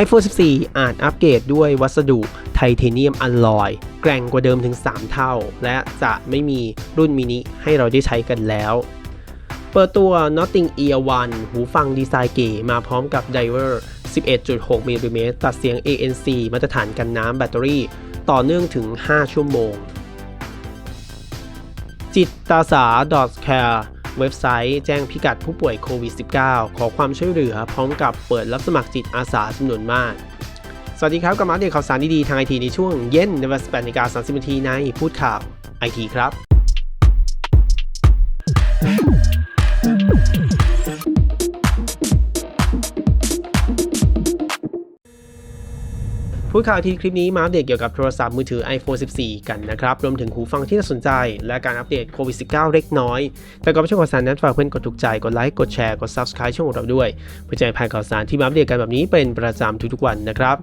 iPhone 14 อาจอัปเกรดด้วยวัสดุไทเทเนียมอลลอย แกร่งกว่าเดิมถึง 3 เท่า และจะไม่มีรุ่นมินิให้เราได้ใช้กันแล้ว เปิดตัว Notting Ear 1 หูฟังดีไซน์เก๋มาพร้อมกับ Diver 11.6 มิลลิเมตรตัดเสียง ANC มาตรฐานกันน้ำแบตเตอรี่ ต่อเนื่องถึง 5 ชั่วโมง จิตตาสา .care เว็บไซต์แจ้งพิกัดผู้ป่วยโควิด -19 ขอความช่วยเหลือพร้อมกับเปิดรับสมัครจิตอาสาจำนวนมาก สวัสดีครับกับมาเดตข่าวสารดีๆทางไอทีในช่วงเย็นในเวลา18นาฬิกา30นาทีในพูดข่าวไอทีครับ พูดข่าวทีคลิปนี้มาอัปเดตเกี่ยวกับโทรศัพท์มือถือ iPhone 14 กันนะครับ รวมถึงหูฟังที่น่าสนใจ และการอัปเดตโควิด 19 เล็กน้อย แต่ก่อนไปชมข่าวสารนั้นฝากเพื่อนกดถูกใจ กดไลค์ กดแชร์ กด Subscribe ช่องของเราด้วย เพื่อจะให้ผ่านข่าวสารที่มาอัปเดตกันแบบนี้เป็นประจำทุกๆวันนะครับ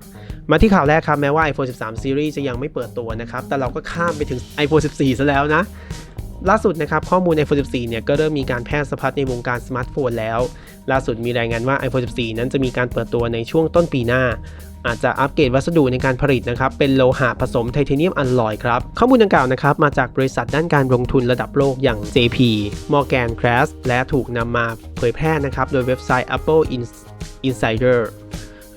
มาที่ข่าวแรกครับ แม้ว่า iPhone 13 Series จะยังไม่เปิดตัวนะครับ แต่เราก็ข้ามไปถึง iPhone 14 ซะแล้วนะล่าสุดนะครับข้อมูล iPhone 14 เนี่ยก็เริ่มมีการแพร่สะพัดในวงการสมาร์ทโฟนแล้ว ล่าสุดมีรายงานว่า iPhone 14 นั้นจะมีการเปิดตัวในช่วงต้นปีหน้า อาจจะอัปเกรดวัสดุในการผลิตนะครับเป็นโลหะผสมไทเทเนียมอัลลอยครับข้อมูลดังกล่าวนะครับมาจากบริษัทด้านการลงทุนระดับโลกอย่าง JP Morgan Crash และถูกนำมาเผยแพร่นะครับโดยเว็บไซต์ Apple Insider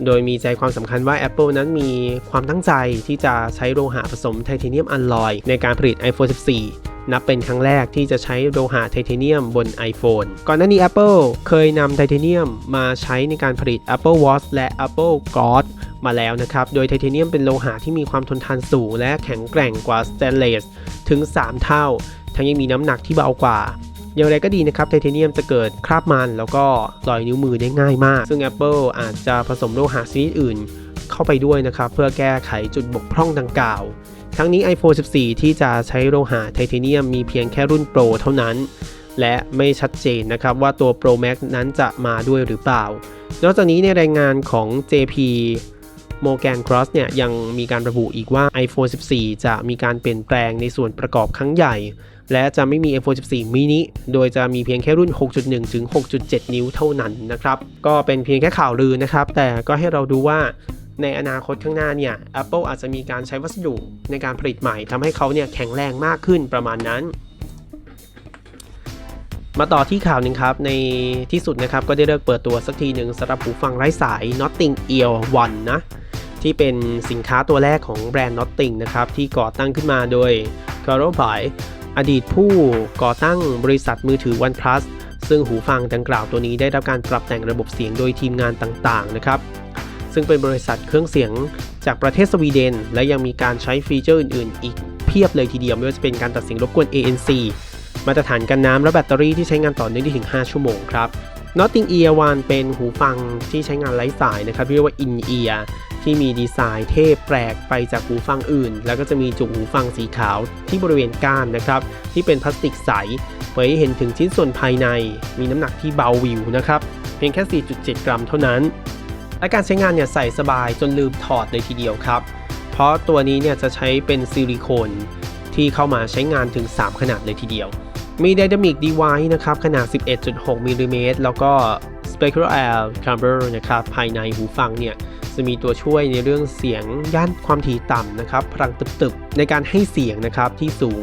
โดยมีใจความสำคัญว่า Apple นั้นมีความตั้งใจที่จะใช้โลหะผสมไทเทเนียมอัลลอยในการผลิต iPhone 14 นับเป็นครั้งแรกที่จะใช้โลหะไทเทเนียมบน iPhone ก่อนหน้านี้ Apple เคยนำไทเทเนียมมาใช้ในการผลิต Apple Watch และ Apple Watch มาแล้วนะครับ โดยไทเทเนียมเป็นโลหะที่มีความทนทานสูง และแข็งแกร่งกว่าสแตนเลสถึง 3 เท่า ทั้งยังมีน้ำหนักที่เบากว่าอย่างไรก็ดีนะครับไทเทเนียมจะเกิดคราบมันแล้วก็รอยนิ้วมือได้ง่ายมาก ซึ่ง Apple อาจจะผสมโลหะชนิดอื่น เข้าไปด้วยนะครับ เพื่อแก้ไขจุดบกพร่องดังกล่าว ทั้งนี้ iPhone 14 ที่จะใช้โลหะไทเทเนียมมีเพียงแค่รุ่น Pro เท่านั้น และไม่ชัดเจนนะครับว่าตัว Pro Max นั้นจะมาด้วยหรือเปล่า นอกจากนี้ในรายงานของ JP Morgan Cross เนี่ยยังมีการระบุอีกว่า iPhone 14 จะมีการเปลี่ยนแปลงในส่วนประกอบครั้งใหญ่ และจะไม่มี iPhone 14 mini โดยจะมีเพียงแค่รุ่น 6.1 ถึง 6.7 นิ้วเท่านั้นนะครับ ก็เป็นเพียงแค่ข่าวลือนะครับ แต่ก็ให้เราดูว่า ในอนาคตข้างหน้าเนี่ย Apple อาจจะมีการใช้วัสดุในการผลิตใหม่ทำให้เขาเนี่ยแข็งแรงมากขึ้นประมาณนั้น มาต่อที่ข่าวหนึ่งครับ ในที่สุดนะครับก็ได้เลิกเปิดตัวสักทีหนึ่งสำหรับหูฟังไร้สาย Notting Ear One นะ ที่เป็นสินค้าตัวแรกของแบรนด์ Notting นะครับ ที่ก่อตั้งขึ้นมาโดย c a r o b y อดีตผู้ก่อตั้งบริษัทมือถือ OnePlus ซึ่งหูฟังดังกล่าวตัวนี้ได้รับการปรับแต่งระบบเสียงโดยทีมงานต่างๆนะครับ ซึ่งเป็นบริษัทเครื่องเสียงจากประเทศสวีเดน และยังมีการใช้ฟีเจอร์อื่นๆ อีกเพียบเลยทีเดียวไม่ว่าจะเป็นการตัดเสียงรบกวน ANC มาตรฐานกันน้ำและแบตเตอรี่ที่ใช้งานต่อเนื่องได้ถึง 5 ชั่วโมงครับ Notting Ear One เป็นหูฟังที่ใช้งานไร้สายนะครับเรียกว่า In Ear ที่มีดีไซน์เท่แปลกไปจากหูฟังอื่น แล้วก็จะมีจุกหูฟังสีขาวที่บริเวณก้านนะครับ ที่เป็นพลาสติกใสเผยให้เห็นถึงชิ้นส่วนภายใน มีน้ำหนักที่เบาวิวนะครับ เพียงแค่ 4.7 กรัมเท่านั้น และการใช้งานเนี่ยใส่สบายจนลืมถอดเลยทีเดียวครับ เพราะตัวนี้เนี่ยจะใช้เป็นซิลิโคนที่เข้ามาใช้งานถึง 3 ขนาดเลยทีเดียว มี Dynamic Device นะครับขนาด 11.6มิลลิเมตรแล้วก็ Spectral Air Chamber นะครับภายในหูฟังเนี่ยจะมีตัวช่วยในเรื่องเสียงย่านความถี่ต่ำนะครับพลังตึบๆ ในการให้เสียงนะครับที่สูง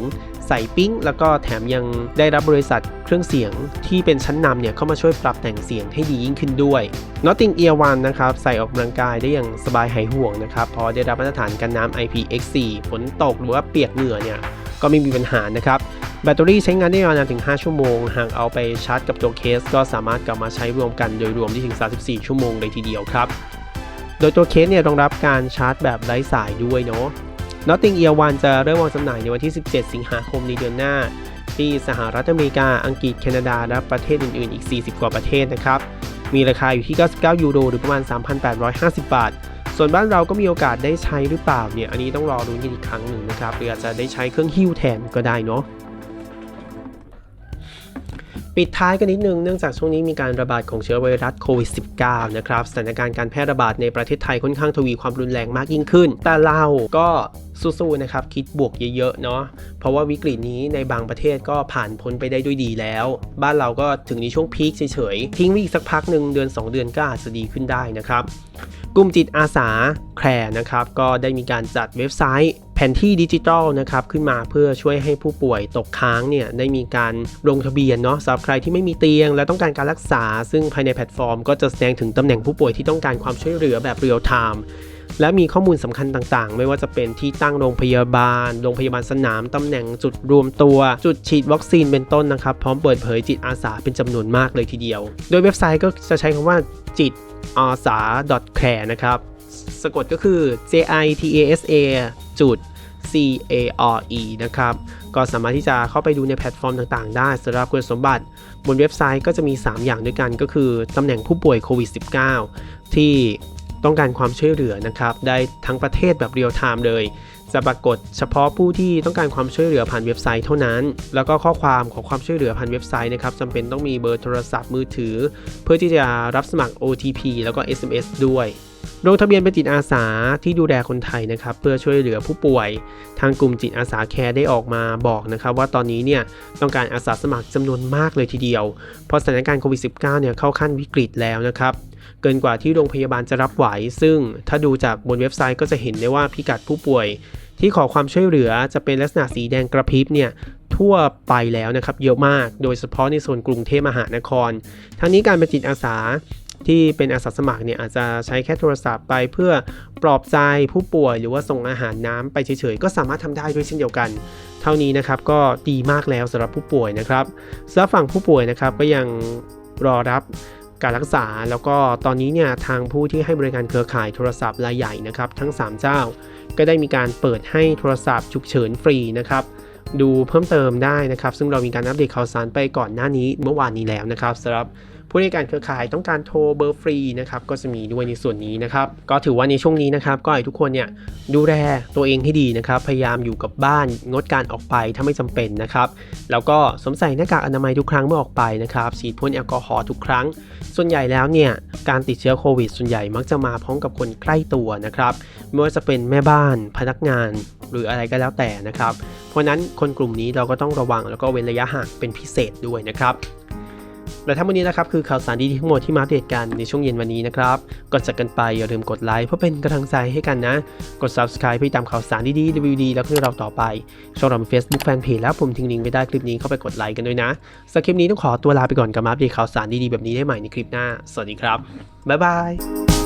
ใส่ปิ้ง แล้วก็แถมยังได้รับบริษัทเครื่องเสียงที่เป็นชั้นนำเนี่ยเข้ามาช่วยปรับแต่งเสียงให้ดียิ่งขึ้นด้วย Notting Ear One นะครับใส่ออกกำลังกายได้อย่างสบายหายห่วงนะครับเพราะได้รับมาตรฐานกันน้ำ IPX4 ฝนตกหรือว่าเปียกเหงื่อเนี่ยก็ไม่มีปัญหานะครับ แบตเตอรี่ใช้งานได้ยาวนานถึง 5 ชั่วโมง หากเอาไปชาร์จกับตัวเคส ก็สามารถกลับมาใช้รวมกันโดยรวมได้ถึง 34 ชั่วโมงเลยทีเดียวครับ โดยตัวเคสเนี่ยรองรับการชาร์จแบบไร้สายด้วยเนาะ Notting Ear One จะเริ่มวางจำหน่ายในวันที่ 17 สิงหาคมในเดือนหน้า ที่สหรัฐอเมริกา อังกฤษ แคนาดา และประเทศอื่น ๆ อีก 40 กว่าประเทศนะครับ มีราคาอยู่ที่ 99 ยูโร หรือประมาณ 3,850 บาท ส่วนบ้านเราก็มีโอกาสได้ใช้หรือเปล่าเนี่ย อันนี้ต้องรอรุ้นกันอีกครั้งหนึ่งนะครับหรืออาจจะได้ใช้เครื่องฮิ้วแทนก็ได้เนาะปิดท้ายกันนิดนึงเนื่องจากช่วงนี้มีการระบาดของเชื้อไวรัสโควิด -19 นะครับสถานการณ์การแพร่ระบาดในประเทศไทยค่อนข้างทวีความรุนแรงมากยิ่งขึ้น แต่เราก็ สู้ๆนะครับ คิดบวกเยอะๆเนาะเพราะว่าวิกฤตนี้ในบางประเทศก็ผ่านพ้นไปได้ด้วยดีแล้ว บ้านเราก็ถึงในช่วงพีคเฉยๆ ทิ้งไว้อีกสักพักหนึ่งเดือน 2 เดือนก็อาจจะดีขึ้นได้นะครับ กลุ่มจิตอาสาแคร์นะครับ ก็ได้มีการจัดเว็บไซต์แผนที่ดิจิทัลนะครับขึ้นมาเพื่อช่วยให้ผู้ป่วยตกค้างเนี่ยได้มีการลงทะเบียนเนาะสำหรับใครที่ไม่มีเตียง และต้องการการรักษา ซึ่งภายในแพลตฟอร์ม ก็จะแสดงถึงตำแหน่งผู้ป่วยที่ต้องการความช่วยเหลือแบบเรียลไทม์ และมีข้อมูลสำคัญต่างๆ ไม่ว่าจะเป็นที่ตั้งโรงพยาบาล โรงพยาบาลสนามตำแหน่งจุดรวมตัว จุดฉีดวัคซีนเป็นต้นนะครับ พร้อมเปิดเผยจิตอาสาเป็นจำนวนมากเลยทีเดียว โดยเว็บไซต์ก็จะใช้คำว่าจิตอาสา .care นะครับ สะกดก็คือ j i t a s a จุด c a r e นะครับ ก็สามารถที่จะเข้าไปดูในแพลตฟอร์มต่างๆ ได้สำหรับคุณสมบัติ บนเว็บไซต์ก็จะมี 3 อย่างด้วยกันก็คือตำแหน่งผู้ป่วยโควิด -19 ที่ ต้องการความช่วยเหลือนะครับ ได้ทั้งประเทศแบบเรียลไทม์เลย จะปรากฏเฉพาะผู้ที่ต้องการความช่วยเหลือผ่านเว็บไซต์เท่านั้น แล้วก็ข้อความของความช่วยเหลือผ่านเว็บไซต์นะครับจำเป็นต้องมีเบอร์โทรศัพท์มือถือ เพื่อที่จะรับสมัคร OTP แล้วก็ SMS ด้วย ลงทะเบียนเป็นจิตอาสาที่ดูแลคนไทยนะครับเพื่อช่วยเหลือผู้ป่วย ทางกลุ่มจิตอาสาแคร์ได้ออกมาบอกนะครับว่าตอนนี้เนี่ยต้องการอาสาสมัครจำนวนมากเลยทีเดียว เพราะสถานการณ์โควิด -19 เนี่ยเข้าขั้นวิกฤตแล้วนะครับ เกินกว่าที่โรงพยาบาลจะรับไหว ซึ่งถ้าดูจากบนเว็บไซต์ก็จะเห็นได้ว่าพิกัดผู้ป่วย ที่ขอความช่วยเหลือจะเป็นลักษณะสีแดงกระพริบเนี่ยทั่วไปแล้วนะครับเยอะมาก โดยเฉพาะในโซนกรุงเทพมหานคร ทั้งนี้การเป็นจิตอาสา ที่เป็นอาสาสมัครเนี่ยอาจจะใช้แค่โทรศัพท์ไปเพื่อปลอบใจผู้ป่วยหรือว่าส่งอาหารน้ำไปเฉยๆ ก็สามารถทำได้ด้วยเช่นเดียวกัน เท่านี้นะครับก็ดีมากแล้วสำหรับผู้ป่วยนะครับสำหรับฝั่งผู้ป่วยนะครับก็ยังรอรับการรักษาแล้วก็ตอนนี้เนี่ยทางผู้ที่ให้บริการเครือข่ายโทรศัพท์รายใหญ่นะครับทั้ง 3 เจ้า ก็ได้มีการเปิดให้โทรศัพท์ฉุกเฉินฟรีนะครับดูเพิ่มเติมได้นะครับ ซึ่งเรามีการอัปเดตข่าวสารไปก่อนหน้านี้เมื่อวานนี้แล้วนะครับสำหรับ ผู้ให้การเครือข่ายต้องการโทรเบอร์ฟรีนะครับก็จะมีด้วยในส่วนนี้นะครับก็ถือว่าในช่วงนี้นะครับก็ให้ทุกคนเนี่ยดูแลตัวเองให้ดีนะครับพยายามอยู่กับบ้านงดการออกไปถ้าไม่จำเป็นนะครับแล้วก็สวมใส่หน้ากากอนามัยทุกครั้งเมื่อออกไปนะครับฉีดพ่นแอลกอฮอล์ทุกครั้ง ส่วนใหญ่แล้วเนี่ยการติดเชื้อโควิด ส่วนใหญ่มักจะมาพร้อมกับคนใกล้ตัวนะครับไม่ว่าจะเป็นแม่บ้านพนักงาน หรืออะไรก็แล้วแต่นะครับเพราะนั้นคนกลุ่มนี้เราก็ต้องระวังแล้วก็เว้นระยะห่างเป็นพิเศษด้วยนะครับ และทั้งหมดนี้นะครับคือข่าวสารดีทั้งหมดที่มาเดตกันในช่วงเย็นวันนี้นะครับก่อนจากกันไปอย่าลืมกดไลค์เพื่อเป็นกำลังใจให้กันนะ กด subscribe เพื่อตามข่าวสารดีๆรีวิวดีแล้วก็เรื่องราวต่อไป ช่องเราเป็น Facebook Fanpage แล้วผมทิ้งลิงก์ไว้ได้คลิปนี้เข้าไปกดไลค์กันด้วยนะสำหรับคลิปนี้ต้องขอตัวลาไปก่อนกับมาอัปเดตข่าวสารดีๆแบบนี้ได้ใหม่ในคลิปหน้า สวัสดีครับบ๊ายบาย